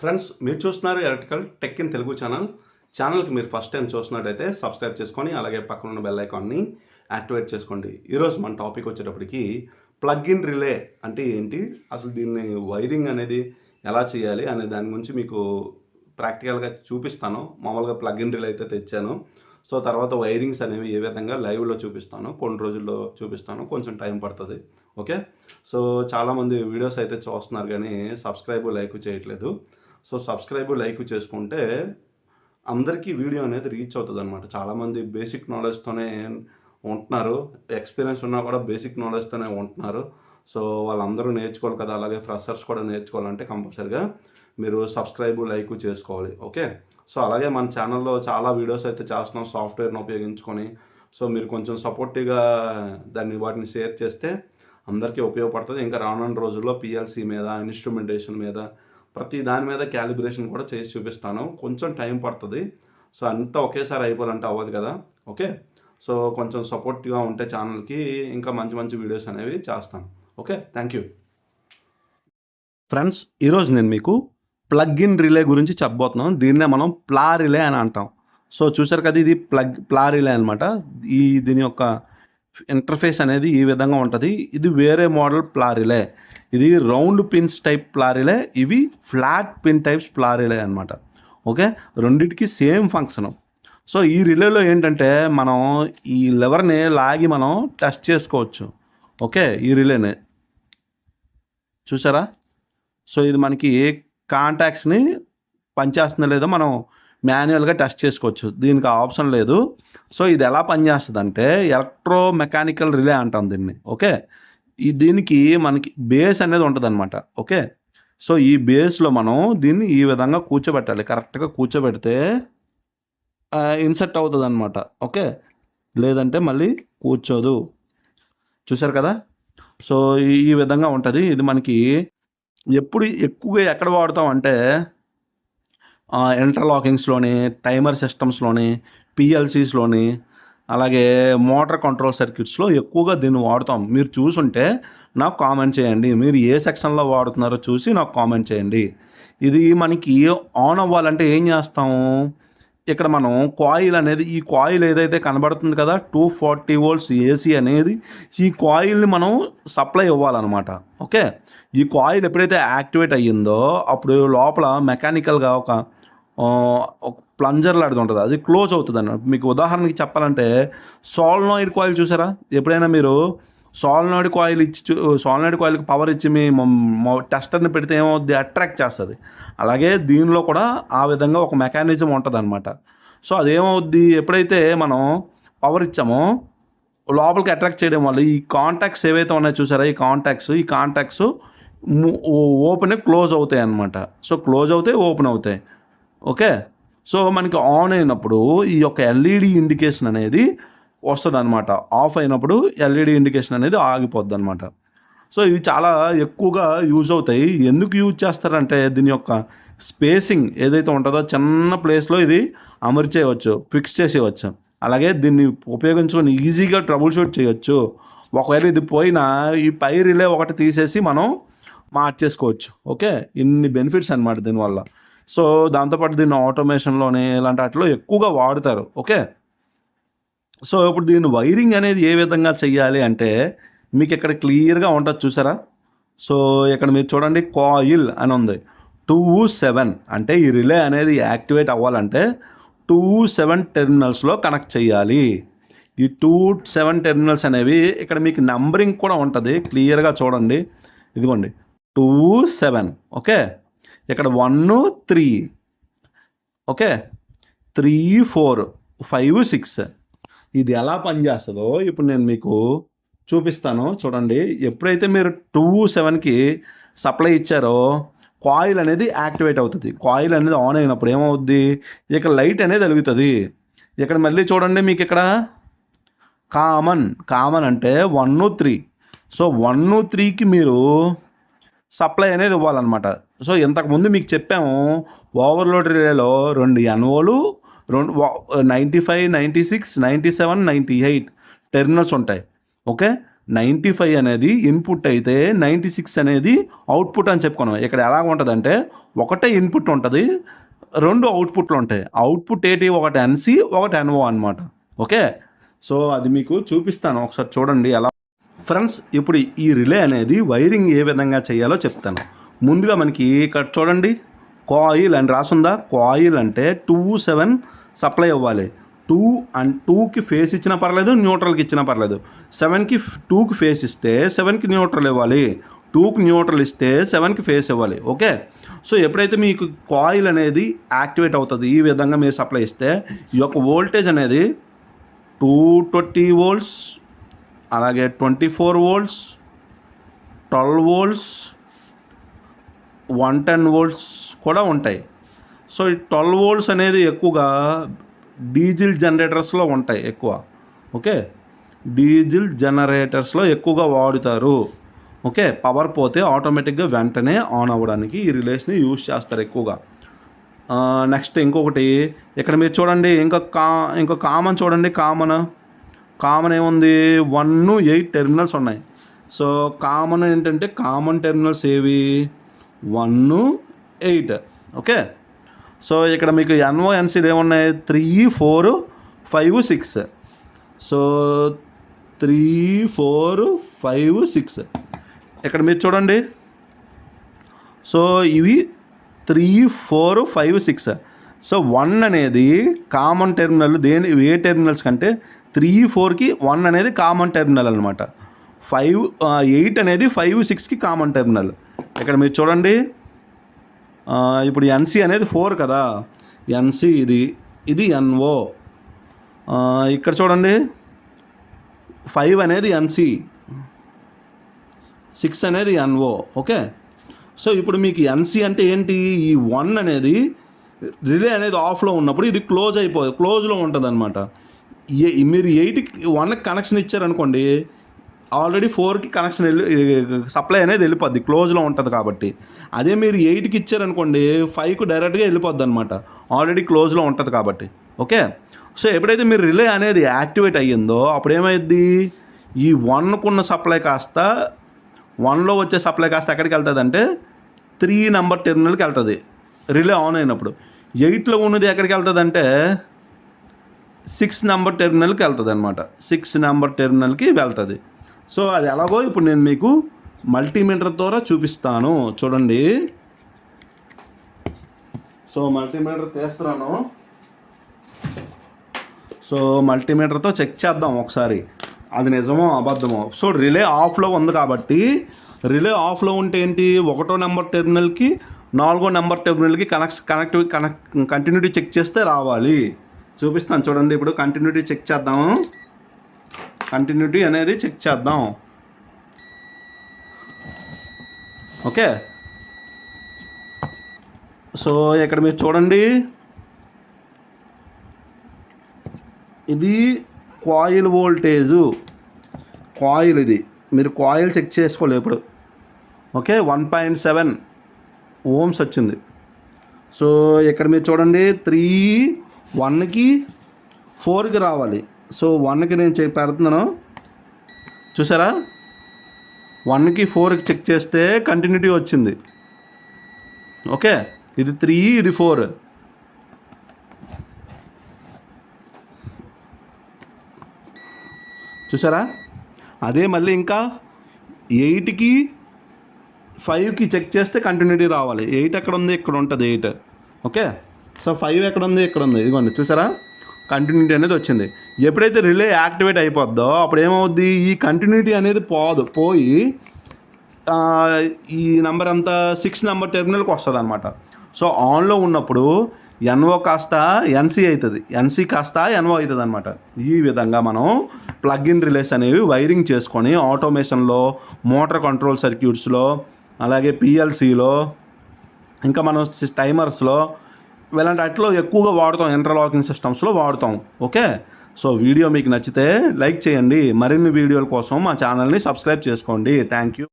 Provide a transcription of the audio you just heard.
Friends మీరు చూస్తున్నారు electrical tech in Telugu channel. ఛానల్కి మీరు ఫస్ట్ టైం చూస్తున్నట్టయితే సబ్స్క్రైబ్ చేసుకొని అలాగే పక్కన ఉన్న బెల్ ఐకాన్ని యాక్టివేట్ చేసుకోండి. ఈరోజు మన టాపిక్ వచ్చేటప్పటికి ప్లగ్ ఇన్ రిలే అంటే ఏంటి? అసలు దీన్ని వైరింగ్ అనేది ఎలా చేయాలి అనే దాని గురించి మీకు ప్రాక్టికల్గా చూపిస్తాను. మామూలుగా ప్లగ్ ఇన్ రిలే అయితే తెచ్చాను. సో తర్వాత వైరింగ్స్ అనేవి ఏ విధంగా లైవ్లో చూపిస్తాను కొన్ని రోజుల్లో చూపిస్తాను కొంచెం టైం పడుతుంది. ఓకే? సో చాలామంది వీడియోస్ అయితే చూస్తున్నారు కానీ సబ్స్క్రైబ్ లైక్ చేయట్లేదు. సో సబ్స్క్రైబ్ లైక్ చేసుకుంటే అందరికీ వీడియో అనేది రీచ్ అవుతుంది అనమాట చాలామంది బేసిక్ నాలెడ్జ్తోనే ఉంటున్నారు. ఎక్స్పీరియన్స్ ఉన్నా కూడా బేసిక్ నాలెడ్జ్తోనే ఉంటున్నారు. సో వాళ్ళందరూ నేర్చుకోవాలి కదా. అలాగే ఫ్రెషర్స్ కూడా నేర్చుకోవాలంటే కంపల్సరిగా మీరు సబ్స్క్రైబ్ లైక్ చేసుకోవాలి. ఓకే? సో అలాగే మన ఛానల్లో చాలా వీడియోస్ అయితే చేస్తున్నాం సాఫ్ట్వేర్ను ఉపయోగించుకొని. సో మీరు కొంచెం సపోర్టివ్గా దాన్ని వాటిని షేర్ చేస్తే అందరికీ ఉపయోగపడుతుంది. ఇంకా రానున్న రోజుల్లో పిఎల్సి మీద ఇన్స్ట్రుమెంటేషన్ మీద ప్రతి దాని మీద క్యాలిబ్రేషన్ కూడా చేసి చూపిస్తాను. కొంచెం టైం పడుతుంది. సో అంతా ఒకేసారి అయిపోవాలంటే అవ్వదు కదా. ఓకే? సో కొంచెం సపోర్టివ్గా ఉంటే ఛానల్కి ఇంకా మంచి మంచి వీడియోస్ అనేవి చేస్తాను. ఓకే? థ్యాంక్ యూ ఫ్రెండ్స్ ఈరోజు నేను మీకు ప్లగ్ ఇన్ రిలే గురించి చెప్పబోతున్నాం దీన్నే మనం ప్లా రిలే అని అంటాం. సో చూసారు కదా ఇది ప్లగ్ ప్లా రిలే అనమాట ఈ దీని యొక్క ఇంటర్ఫేస్ అనేది ఈ విధంగా ఉంటుంది. ఇది వేరే మోడల్ ప్లా రిలే ఇది రౌండ్ పిన్స్ టైప్ ప్లారీలే ఇవి ఫ్లాట్ పిన్ టైప్స్ ప్లారీలే అనమాట ఓకే? రెండింటికి సేమ్ ఫంక్షన్. సో ఈ రిలేలో ఏంటంటే మనం ఈ లెవర్ని లాగి మనం టెస్ట్ చేసుకోవచ్చు. ఓకే? ఈ రిలేని. చూసారా? సో ఇది మనకి ఏ కాంటాక్ట్స్ని పనిచేస్తుందో లేదో మనం మాన్యువల్గా టెస్ట్ చేసుకోవచ్చు. దీనికి ఆప్షన్ లేదు. సో ఇది ఎలా పనిచేస్తుంది అంటే ఎలక్ట్రో మెకానికల్ రిలే అంటాం దీన్ని. ఓకే? ఈ దీనికి మనకి బేస్ అనేది ఉంటుంది అనమాట ఓకే? సో ఈ బేస్లో మనం దీన్ని ఈ విధంగా కూర్చోబెట్టాలి. కరెక్ట్గా కూర్చోబెడితే ఇన్సర్ట్ అవుతుంది అనమాట ఓకే? లేదంటే మళ్ళీ కూర్చోదు. చూసారు కదా? సో ఈ ఈ విధంగా ఉంటుంది. ఇది మనకి ఎప్పుడు ఎక్కువగా ఎక్కడ వాడతాం అంటే ఇంటర్లాకింగ్స్లోని టైమర్ సిస్టమ్స్లోని పిఎల్సీస్లోని అలాగే మోటార్ కంట్రోల్ సర్క్యూట్స్లో ఎక్కువగా దీన్ని వాడుతాం. మీరు చూసుంటే నాకు కామెంట్ చేయండి. మీరు ఏ సెక్షన్లో వాడుతున్నారో చూసి నాకు కామెంట్ చేయండి. ఇది మనకి ఆన్ అవ్వాలంటే ఏం చేస్తాము ఇక్కడ మనం కాయిల్ అనేది ఈ కాయిల్ ఏదైతే కనబడుతుంది కదా టూ ఫార్టీ వోల్ట్స్ ఏసీ అనేది ఈ కాయిల్ని మనం సప్లై ఇవ్వాలన్నమాట ఓకే? ఈ కాయిల్ ఎప్పుడైతే యాక్టివేట్ అయ్యిందో అప్పుడు లోపల మెకానికల్గా ఒక ప్లంజర్ లాంటిది ఉంటుంది. అది క్లోజ్ అవుతుంది అన్నమాట మీకు ఉదాహరణకి చెప్పాలంటే సాల్నాయిడ్ కాయిల్ చూసారా? ఎప్పుడైనా మీరు సాల్నాయిడ్ కాయిల్ ఇచ్చి సాల్నాయిడ్ కాయిల్కి పవర్ ఇచ్చి మీ టెస్టర్ని పెడితే ఏమవుద్ది? అట్రాక్ట్ చేస్తుంది. అలాగే దీనిలో కూడా ఆ విధంగా ఒక మెకానిజం ఉంటుంది అనమాట సో అదేమవుద్ది? ఎప్పుడైతే మనం పవర్ ఇచ్చామో లోపలికి అట్రాక్ట్ చేయడం వల్ల ఈ కాంటాక్ట్స్ ఏవైతే ఉన్నాయో చూసారా? ఈ కాంటాక్ట్స్ ఈ కాంటాక్ట్స్ ఓపెన్ క్లోజ్ అవుతాయి అనమాట సో క్లోజ్ అవుతాయి ఓపెన్ అవుతాయి. ఓకే? సో మనకి ఆన్ అయినప్పుడు ఈ యొక్క ఎల్ఈడి ఇండికేషన్ అనేది వస్తుంది అనమాట ఆఫ్ అయినప్పుడు ఎల్ఈడి ఇండికేషన్ అనేది ఆగిపోద్ది అనమాట సో ఇవి చాలా ఎక్కువగా యూజ్ అవుతాయి. ఎందుకు యూజ్ చేస్తారంటే దీని యొక్క స్పేసింగ్ ఏదైతే ఉంటుందో చిన్న ప్లేస్లో ఇది అమర్చేయవచ్చు ఫిక్స్ చేసేయవచ్చు. అలాగే దీన్ని ఉపయోగించుకొని ఈజీగా ట్రబుల్ షూట్ చేయొచ్చు. ఒకవేళ ఇది పోయినా ఈ పై రిలే ఒకటి తీసేసి మనం మార్చేసుకోవచ్చు. ఓకే? ఇన్ని బెనిఫిట్స్ అనమాట దీనివల్ల. సో దాంతోపాటు దీన్ని ఆటోమేషన్లోనే ఇలాంటి వాటిలో ఎక్కువగా వాడతారు. ఓకే? సో ఇప్పుడు దీన్ని వైరింగ్ అనేది ఏ విధంగా చెయ్యాలి అంటే మీకు ఇక్కడ క్లియర్గా ఉంటుంది చూసారా? సో ఇక్కడ మీరు చూడండి కాయిల్ అని ఉంది. టూ సెవెన్ అంటే ఈ రిలే అనేది యాక్టివేట్ అవ్వాలంటే టూ సెవెన్ టెర్మినల్స్లో కనెక్ట్ చేయాలి ఈ టూ సెవెన్ టెర్మినల్స్ అనేవి ఇక్కడ మీకు నంబరింగ్ కూడా ఉంటుంది. క్లియర్గా చూడండి. ఇదిగోండి. Two seven. ఓకే? ఇక్కడ one three. Okay? Three four five six. ఇది ఎలా పనిచేస్తుందో ఇప్పుడు నేను మీకు చూపిస్తాను. చూడండి. ఎప్పుడైతే మీరు టూ సెవెన్కి సప్లై ఇచ్చారో కాయిల్ అనేది యాక్టివేట్ అవుతుంది. కాయిల్ అనేది ఆన్ అయినప్పుడు ఏమవుద్ది? ఇక్కడ లైట్ అనేది వెలుగుతుంది. ఇక్కడ మళ్ళీ చూడండి మీకు ఇక్కడ. కామన్. కామన్ అంటే వన్ త్రీ. సో వన్ త్రీకి మీరు సప్లై అనేది ఇవ్వాలన్నమాట. సో ఇంతకుముందు మీకు చెప్పాము ఓవర్లోడ్ రిలేలో రెండు ఎన్ఓలు రెండు ninety five ninety six ninety seven ninety eight terminals ఉంటాయి. ఓకే? నైంటీ ఫైవ్ అనేది ఇన్పుట్ అయితే నైంటీ సిక్స్ అనేది అవుట్పుట్ అని చెప్పుకున్నాం. ఇక్కడ ఎలా ఉంటుందంటే ఒకటే ఇన్పుట్ ఉంటుంది రెండు అవుట్పుట్లు ఉంటాయి. అవుట్పుట్ ఏంటి? ఒకటి ఎన్సి ఒకటి ఎన్ఓ అనమాట ఓకే? సో అది మీకు చూపిస్తాను. ఒకసారి చూడండి ఎలా. ఫ్రెండ్స్ ఇప్పుడు ఈ రిలే అనేది వైరింగ్ ఏ విధంగా చేయాలో చెప్తాను. ముందుగా మనకి ఇక్కడ చూడండి. కాయిల్ అని రాసుందా? కాయిల్ అంటే టూ సెవెన్ సప్లై అవ్వాలి. టూ అండ్ టూకి ఫేస్ ఇచ్చినా పర్లేదు న్యూట్రల్కి ఇచ్చినా పర్లేదు. సెవెన్కి టూకి ఫేస్ ఇస్తే సెవెన్కి న్యూట్రల్ ఇవ్వాలి. టూకి న్యూట్రల్ ఇస్తే సెవెన్కి ఫేస్ ఇవ్వాలి. ఓకే? సో ఎప్పుడైతే మీకు కాయిల్ అనేది యాక్టివేట్ అవుతుంది ఈ విధంగా మీరు సప్లై ఇస్తే ఈ యొక్క వోల్టేజ్ అనేది టూ ట్వంటీ వోల్ట్స్ అలాగే twenty four volts twelve volts one ten volts కూడా ఉంటాయి. సో ఈ ట్వెల్వ్ వోల్ట్స్ అనేది ఎక్కువగా డీజిల్ జనరేటర్స్లో ఉంటాయి ఎక్కువ. ఓకే? డీజిల్ జనరేటర్స్లో ఎక్కువగా వాడుతారు. ఓకే? పవర్ పోతే ఆటోమేటిక్గా వెంటనే ఆన్ అవ్వడానికి ఈ రిలేస్ని యూజ్ చేస్తారు ఎక్కువగా. నెక్స్ట్ ఇంకొకటి ఇక్కడ మీరు చూడండి ఇంకా కా ఇంకో కామన్ చూడండి కామన్. కామన్ ఏముంది? వన్ ఎయిట్ టెర్మినల్స్ ఉన్నాయి. సో కామన్ ఏంటంటే కామన్ టెర్మినల్స్ ఏవి? One eight. ఓకే? సో ఇక్కడ మీకు ఎన్ఓ ఎన్సీలు ఏమున్నాయి? Three four five six. So three four five six. ఇక్కడ మీరు చూడండి. సో ఇవి three four five six. So one అనేది కామన్ టెర్మినల్ దేని ఏ టెర్మినల్స్ కంటే త్రీ ఫోర్కి వన్ అనేది కామన్ టెర్మినల్ అనమాట ఫైవ్ ఎయిట్ అనేది ఫైవ్ సిక్స్కి కామన్ టెర్మినల్. ఇక్కడ మీరు చూడండి. ఇప్పుడు ఎన్సి అనేది ఫోర్ కదా. ఎన్సి ఇది ఇది ఎన్ఓ ఇక్కడ చూడండి. ఫైవ్ అనేది ఎన్సి సిక్స్ అనేది ఎన్ఓ ఓకే? సో ఇప్పుడు మీకు ఎన్సి అంటే ఏంటి? ఈ వన్ అనేది రిలే అనేది ఆఫ్లో ఉన్నప్పుడు ఇది క్లోజ్ అయిపోదు క్లోజ్లో ఉంటుంది అనమాట మీరు ఎయిట్కి వన్కి కనెక్షన్ ఇచ్చారనుకోండి ఆల్రెడీ ఫోర్కి కనెక్షన్ వెళ్ళి సప్లై అనేది వెళ్ళిపోద్ది క్లోజ్లో ఉంటుంది కాబట్టి. అదే మీరు ఎయిట్కి ఇచ్చారనుకోండి ఫైవ్కి డైరెక్ట్గా వెళ్ళిపోద్ది అనమాట ఆల్రెడీ క్లోజ్లో ఉంటుంది కాబట్టి. ఓకే? సో ఎప్పుడైతే మీరు రిలే అనేది యాక్టివేట్ అయ్యిందో అప్పుడు ఏమైద్ది ఈ వన్కున్న సప్లై కాస్త వన్లో వచ్చే సప్లై కాస్త ఎక్కడికి వెళ్తుంది అంటే త్రీ నెంబర్ టెర్మినల్కి వెళ్తుంది. రిలే ఆన్ అయినప్పుడు. ఎయిట్లో ఉన్నది ఎక్కడికి వెళ్తుంది అంటే సిక్స్ నెంబర్ టెర్మినల్కి వెళ్తుంది అనమాట సిక్స్ నెంబర్ టెర్మినల్కి వెళ్తుంది. సో అది ఎలాగో ఇప్పుడు నేను మీకు మల్టీమీటర్ ద్వారా చూపిస్తాను. చూడండి. సో మల్టీమీటర్ తీస్తున్నాను. సో మల్టీమీటర్తో చెక్ చేద్దాం ఒకసారి. అది నిజమో అబద్ధమో? సో రిలే ఆఫ్లో ఉంది కాబట్టి రిలే ఆఫ్లో ఉంటే ఏంటి? ఒకటో నెంబర్ టెర్మినల్కి నాలుగో number టెర్మినల్కి connect connective connect continuity check చేస్తే రావాలి. చూపిస్తాను చూడండి ఇప్పుడు కంటిన్యూటీ చెక్ చేద్దాం. కంటిన్యూటీ అనేది చెక్ చేద్దాం. ఓకే సో ఇక్కడ మీరు చూడండి. ఇది కాయిల్ వోల్టేజు కాయిల్ ఇది. మీరు కాయిల్ చెక్ చేసుకోలేదు ఇప్పుడు. Okay one point seven ohms వచ్చింది. సో ఇక్కడ మీరు చూడండి. త్రీ వన్కి ఫోర్కి రావాలి. సో వన్కి నేను చెక్ పెడుతున్నాను. చూసారా? వన్కి ఫోర్కి చెక్ చేస్తే కంటిన్యూటీ వచ్చింది. ఓకే? ఇది త్రీ ఇది ఫోర్ చూసారా? అదే మళ్ళీ ఇంకా ఎయిట్కి ఫైవ్కి చెక్ చేస్తే కంటిన్యూటీ రావాలి. ఎయిట్ ఎక్కడ ఉంది? ఇక్కడ ఉంటుంది ఎయిట్. ఓకే? సో ఫైవ్ ఎక్కడ ఉంది? ఇక్కడ ఉంది. ఇదిగోండి చూసారా? కంటిన్యూటీ అనేది వచ్చింది. ఎప్పుడైతే రిలే యాక్టివేట్ అయిపోద్దో అప్పుడు ఏమవుద్ది? ఈ కంటిన్యూటీ అనేది పోదు. పోయి ఈ నెంబర్ అంతా సిక్స్ నెంబర్ టెర్మినల్కి వస్తుంది అనమాట సో ఆన్లో ఉన్నప్పుడు ఎన్ఓ కాస్త ఎన్సీ అవుతుంది ఎన్సీ కాస్త ఎన్ఓ అవుతుంది అనమాట ఈ విధంగా మనం ప్లగ్ ఇన్ రిలేస్ అనేవి వైరింగ్ చేసుకొని ఆటోమేషన్లో మోటార్ కంట్రోల్ సర్క్యూట్స్లో అలాగే పిఎల్సీలో ఇంకా మనం టైమర్స్లో ఇలాంటి వాటిలో ఎక్కువగా వాడుతాం ఇంటర్లాకింగ్ సిస్టమ్స్లో వాడుతాం. ఓకే సో వీడియో మీకు నచ్చితే లైక్ చేయండి. మరిన్ని వీడియోల కోసం మా ఛానల్ని సబ్స్క్రైబ్ చేసుకోండి. Thank you